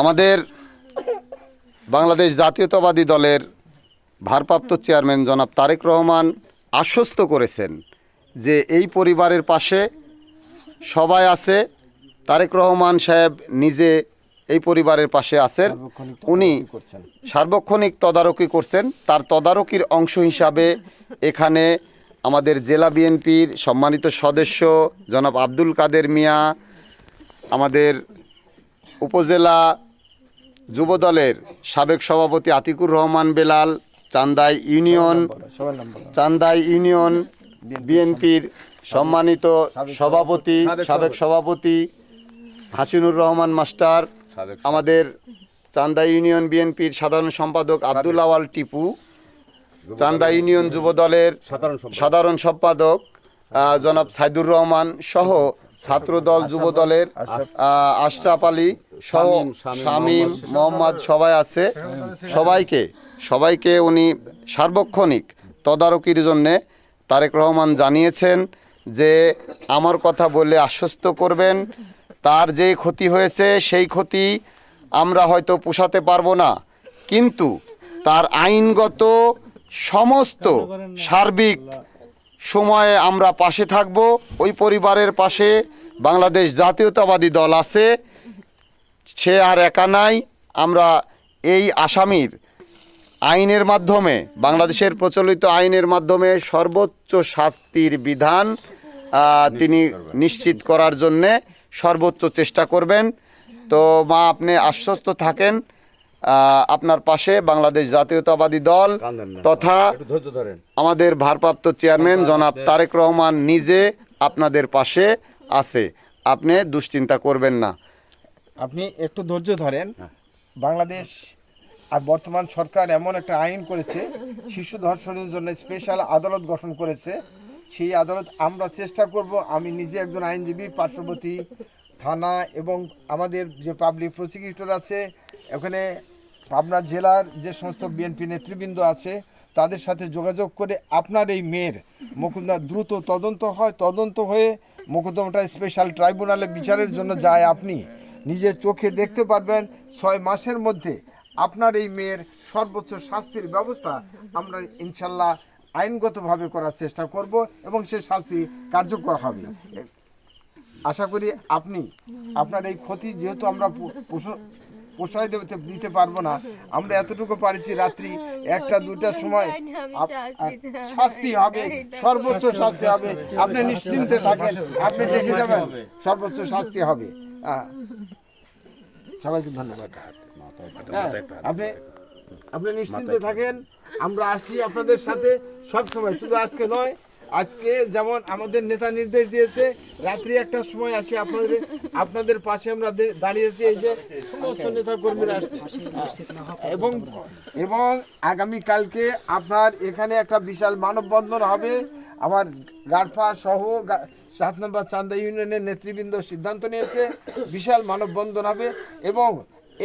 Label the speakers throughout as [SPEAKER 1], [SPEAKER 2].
[SPEAKER 1] আমাদের বাংলাদেশ জাতীয়তাবাদী দলের ভারপ্রাপ্ত চেয়ারম্যান জনাব তারেক রহমান আশ্বস্ত করেছেন যে এই পরিবারের পাশে সবাই আছে। তারেক রহমান সাহেব নিজে এই পরিবারের পাশে আছেন। উনি সার্বক্ষণিক তদারকি করছেন। তার তদারকির অংশ হিসাবে এখানে আমাদের জেলা বিএনপির সম্মানিত সদস্য জনাব আব্দুল কাদের মিয়া, আমাদের উপজেলা যুবদলের সাবেক সভাপতি আতিকুর রহমান বেলাল, চান্দাই ইউনিয়ন চান্দাই ইউনিয়ন বিএনপির সম্মানিত সভাপতি, সাবেক সভাপতি হাসিনুর রহমান মাস্টার, আমাদের চান্দা ইউনিয়ন বিএনপির সাধারণ সম্পাদক আব্দুল আওয়াল টিপু চান্দা ইউনিয়ন যুবদলের সাধারণ সম্পাদক জনাব সাইদুর রহমান সহ ছাত্রদল যুবদলের আশরাফ আলী শামীম মোহাম্মদ সবাই আছে। সবাইকে সবাইকে উনি সার্বক্ষণিক তদারকির জন্যে তারেক রহমান জানিয়েছেন যে আমার কথা বলে আশ্বস্ত করবেন। তার যে ক্ষতি হয়েছে সেই ক্ষতি আমরা হয়তো পোষাতে পারব না। কিন্তু তার আইনগত সমস্ত সার্বিক সময়ে আমরা পাশে থাকব। ওই পরিবারের পাশে বাংলাদেশ জাতীয়তাবাদী দল আছে। সে আর একা নাই আমরা এই আসামির আইনের মাধ্যমে বাংলাদেশের প্রচলিত আইনের মাধ্যমে সর্বোচ্চ শাস্তির বিধান তিনি নিশ্চিত করার জন্যে সর্বোচ্চ চেষ্টা করবেন। তো মা আপনি আশ্বস্ত থাকেন আপনার পাশে বাংলাদেশ জাতীয়তাবাদী দল তথা আমাদের ভারপ্রাপ্ত চেয়ারম্যান জনাব তারেক রহমান নিজে আপনাদের পাশে আছে। আপনি দুশ্চিন্তা করবেন না।
[SPEAKER 2] আপনি একটু ধৈর্য ধরেন। বাংলাদেশ আর বর্তমান সরকার এমন একটা আইন করেছে শিশু ধর্ষণের জন্য স্পেশাল আদালত গঠন করেছে। সেই আদালত আমরা চেষ্টা করব আমি নিজে একজন আইনজীবী পার্শ্ববর্তী থানা এবং আমাদের যে পাবলিক প্রসিকিউটর আছে ওখানে পাবনা জেলার যে সমস্ত বিএনপি নেতৃবৃন্দ আছে তাদের সাথে যোগাযোগ করে আপনার এই মেয়ের মোকদ্দমা দ্রুত তদন্ত হয় তদন্ত হয়ে মোকদ্দমাটা স্পেশাল ট্রাইব্যুনালে বিচারের জন্য যায় আপনি। নিজের চোখে দেখতে পারবেন ছয় মাসের মধ্যে আপনার এই মেয়ের সর্বোচ্চ শাস্তির ব্যবস্থা আমরা ইনশাল্লাহ আইনগতভাবে করার চেষ্টা করব এবং সে শাস্তি কার্যকর হবে আশা করি আপনি, আপনার এই ক্ষতি যেহেতু আমরা পোষায় দিতে দিতে পারব না, আমরা এতটুকু পারিছি রাত্রি একটা দুটার সময় শাস্তি হবে, সর্বোচ্চ শাস্তি হবে, আপনি নিশ্চিন্তে থাকেন, আপনি দেখে যাবেন, সর্বোচ্চ শাস্তি হবে। সবাইকে ধন্যবাদ। হ্যাঁ, আপনি আপনি নিশ্চিন্তে থাকেন আমরা আসি আপনাদের সাথে সব সময় শুধু আজকে নয় আজকে যেমন আমাদের নেতা নির্দেশ দিয়েছে রাত্রি একটার সময় আসি আপনাদের আপনাদের পাশে আমরা দাঁড়িয়েছি এই যে সমস্ত নেতা কর্মীরা আসছে। এবং এবং আগামী কালকে আপনার এখানে একটা বিশাল মানববন্ধন হবে আমার গারফা সহ সাত নম্বর চান্দা ইউনিয়নের নেতৃবৃন্দ সিদ্ধান্ত নিয়েছে, বিশাল মানববন্ধন হবে এবং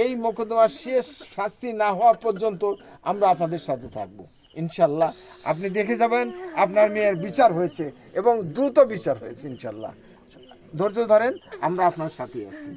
[SPEAKER 2] এই মোকদ্দমার শেষ শাস্তি না হওয়া পর্যন্ত আমরা আপনাদের সাথে থাকব। ইনশাল্লাহ আপনি দেখে যাবেন, আপনার মেয়ের বিচার হয়েছে এবং দ্রুত বিচার হয়েছে ইনশাল্লাহ। ধৈর্য ধরেন, আমরা আপনার সাথে আছি।